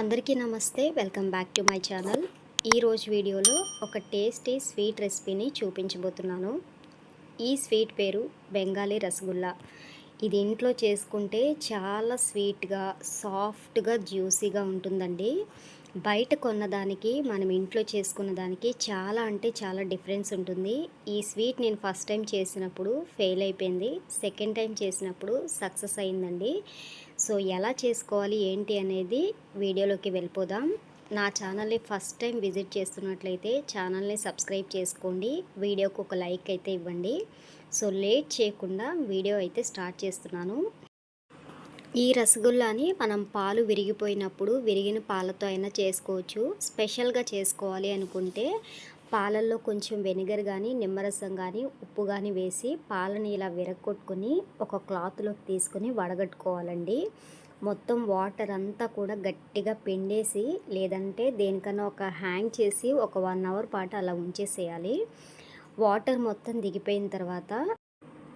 అందరికీ నమస్తే. Welcome back to my channel. ఈరోజు వీడియోలో ఒక టేస్టీ స్వీట్ రెసిపీని చూపించబోతున్నాను. ఈ స్వీట్ పేరు బెంగాలీ రసగుల్లా. ఇది ఇంట్లో చేసుకుంటే చాలా స్వీట్గా సాఫ్ట్గా జ్యూసీగా ఉంటుందండి. బయట కొన్నదానికి మనం ఇంట్లో చేసుకున్న దానికి చాలా అంటే చాలా డిఫరెన్స్ ఉంటుంది. ఈ స్వీట్ నేను ఫస్ట్ టైం చేసినప్పుడు ఫెయిల్ అయిపోయింది. సెకండ్ టైం చేసినప్పుడు సక్సెస్ అయిందండి. సో ఎలా చేసుకోవాలి ఏంటి అనేది వీడియోలోకి వెళ్ళిపోదాం. నా ఛానల్ని ఫస్ట్ టైం విజిట్ చేస్తున్నట్లయితే ఛానల్ని సబ్స్క్రైబ్ చేసుకోండి. వీడియోకి ఒక లైక్ అయితే ఇవ్వండి. సో లేట్ చేయకుండా వీడియో అయితే స్టార్ట్ చేస్తున్నాను. ఈ రసగుల్లాని మనం పాలు విరిగిపోయినప్పుడు విరిగిన పాలతో అయినా చేసుకోవచ్చు. స్పెషల్గా చేసుకోవాలి అనుకుంటే పాలల్లో కొంచెం వెనిగర్ కానీ నిమ్మరసం కానీ ఉప్పు కానీ వేసి పాలని ఇలా విరగొట్టుకొని ఒక క్లాత్లోకి తీసుకొని వడగట్టుకోవాలండి. మొత్తం వాటర్ అంతా కూడా గట్టిగా పిండేసి లేదంటే దేనికన్నా ఒక హ్యాంగ్ చేసి ఒక వన్ అవర్ పాటు అలా ఉంచేసేయాలి. వాటర్ మొత్తం దిగిపోయిన తర్వాత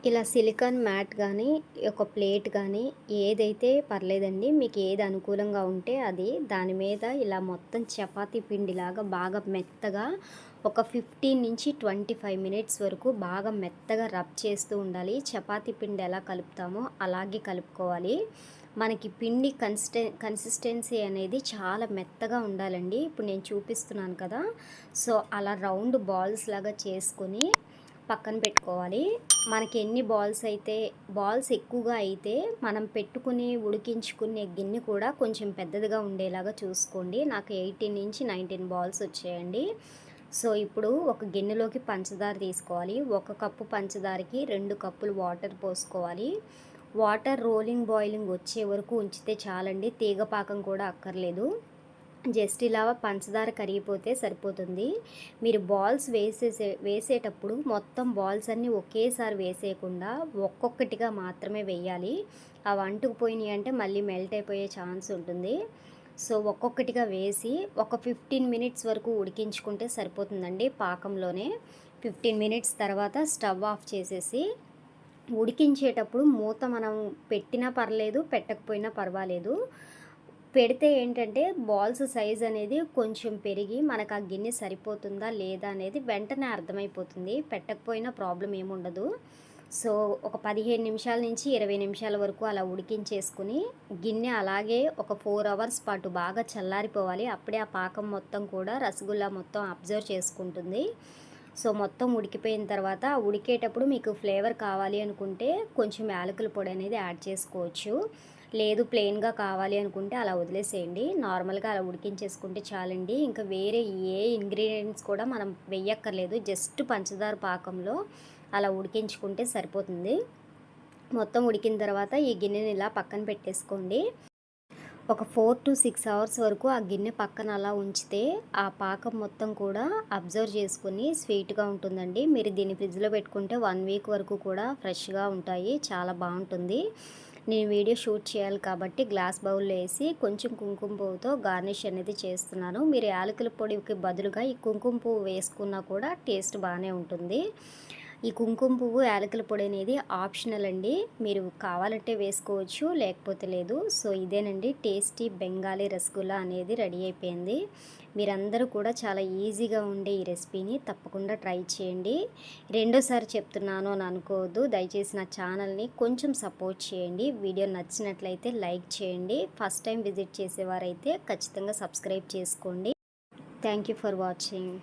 ఇలా సిలికాన్ మ్యాట్ కానీ ఒక ప్లేట్ కానీ ఏదైతే పర్లేదండి మీకు ఏది అనుకూలంగా ఉంటే అది దాని మీద ఇలా మొత్తం చపాతీ పిండిలాగా బాగా మెత్తగా ఒక ఫిఫ్టీన్ నుంచి ట్వంటీ ఫైవ్ మినిట్స్ వరకు బాగా మెత్తగా రబ్ చేస్తూ ఉండాలి. చపాతీ పిండి ఎలా కలుపుతామో అలాగే కలుపుకోవాలి. మనకి పిండి కన్సిస్టె కన్సిస్టెన్సీ అనేది చాలా మెత్తగా ఉండాలండి. ఇప్పుడు నేను చూపిస్తున్నాను కదా. సో అలా రౌండ్ బాల్స్ లాగా చేసుకొని పక్కన పెట్టుకోవాలి. మనకి ఎన్ని బాల్స్ అయితే బాల్స్ ఎక్కువగా అయితే మనం పెట్టుకుని ఉడికించుకునే గిన్నె కూడా కొంచెం పెద్దదిగా ఉండేలాగా చూసుకోండి. నాకు ఎయిటీన్ నుంచి నైన్టీన్ బాల్స్ వచ్చాయండి. సో ఇప్పుడు ఒక గిన్నెలోకి పంచదార తీసుకోవాలి. ఒక కప్పు పంచదారకి రెండు కప్పులు వాటర్ పోసుకోవాలి. వాటర్ రోలింగ్ బాయిలింగ్ వచ్చే వరకు ఉంచితే చాలండి. తీగ పాకం కూడా అక్కర్లేదు. జస్ట్ ఇలా పంచదార కరిగిపోతే సరిపోతుంది. మీరు బాల్స్ వేసేసే వేసేటప్పుడు మొత్తం బాల్స్ అన్నీ ఒకేసారి వేసేయకుండా ఒక్కొక్కటిగా మాత్రమే వేయాలి. అవి అంటుకుపోయినాయి అంటే మళ్ళీ మెల్ట్ అయిపోయే ఛాన్స్ ఉంటుంది. సో ఒక్కొక్కటిగా వేసి ఒక ఫిఫ్టీన్ మినిట్స్ వరకు ఉడికించుకుంటే సరిపోతుందండి పాకంలోనే. ఫిఫ్టీన్ మినిట్స్ తర్వాత స్టవ్ ఆఫ్ చేసేసి ఉడికించేటప్పుడు మూత మనం పెట్టినా పర్లేదు పెట్టకపోయినా పర్వాలేదు. పెడితే ఏంటంటే బాల్స్ సైజ్ అనేది కొంచెం పెరిగి మనకు ఆ గిన్నె సరిపోతుందా లేదా అనేది వెంటనే అర్థమైపోతుంది. పెట్టకపోయినా ప్రాబ్లం ఏముండదు సో ఒక పదిహేను నిమిషాల నుంచి ఇరవై నిమిషాల వరకు అలా ఉడికించేసుకుని గిన్నె అలాగే ఒక ఫోర్ అవర్స్ పాటు బాగా చల్లారిపోవాలి. అప్పుడే ఆ పాకం మొత్తం కూడా రసగుల్లా మొత్తం అబ్జర్వ్ చేసుకుంటుంది. సో మొత్తం ఉడికిపోయిన తర్వాత ఉడికేటప్పుడు మీకు ఫ్లేవర్ కావాలి అనుకుంటే కొంచెం యాలకుల పొడి అనేది యాడ్ చేసుకోవచ్చు. లేదు ప్లెయిన్గా కావాలి అనుకుంటే అలా వదిలేసేయండి. నార్మల్గా అలా ఉడికించేసుకుంటే చాలండి. ఇంకా వేరే ఏ ఇంగ్రీడియంట్స్ కూడా మనం వెయ్యక్కర్లేదు. జస్ట్ పంచదార పాకంలో అలా ఉడికించుకుంటే సరిపోతుంది. మొత్తం ఉడికిన తర్వాత ఈ గిన్నెని ఇలా పక్కన పెట్టేసుకోండి. ఒక ఫోర్ టు సిక్స్ అవర్స్ వరకు ఆ గిన్నె పక్కన అలా ఉంచితే ఆ పాకం మొత్తం కూడా అబ్జర్వ్ చేసుకుని స్వీట్గా ఉంటుందండి. మీరు దీన్ని ఫ్రిడ్జ్లో పెట్టుకుంటే వన్ వీక్ వరకు కూడా ఫ్రెష్గా ఉంటాయి. చాలా బాగుంటుంది. నేను వీడియో షూట్ చేయాలి కాబట్టి గ్లాస్ బౌల్లో వేసి కొంచెం కుంకుమ పువ్వుతో గార్నిష్ అనేది చేస్తున్నాను. మీరు యాలకుల పొడికి బదులుగా ఈ కుంకుమ పువ్వు వేసుకున్నా కూడా టేస్ట్ బాగానే ఉంటుంది. ఈ కుంకుమ పువ్వు యాలకుల పొడి అనేది ఆప్షనల్ అండి. మీరు కావాలంటే వేసుకోవచ్చు లేకపోతే లేదు. సో ఇదేనండి. టేస్టీ బెంగాలీ రసగుల్లా అనేది రెడీ అయిపోయింది. మీరందరూ కూడా చాలా ఈజీగా ఉండే ఈ రెసిపీని తప్పకుండా ట్రై చేయండి. రెండోసారి చెప్తున్నాను అని అనుకోవద్దు. దయచేసి నా ఛానల్ని కొంచెం సపోర్ట్ చేయండి. వీడియో నచ్చినట్లయితే లైక్ చేయండి. ఫస్ట్ టైం విజిట్ చేసేవారైతే ఖచ్చితంగా సబ్స్క్రైబ్ చేసుకోండి. Thank you for watching.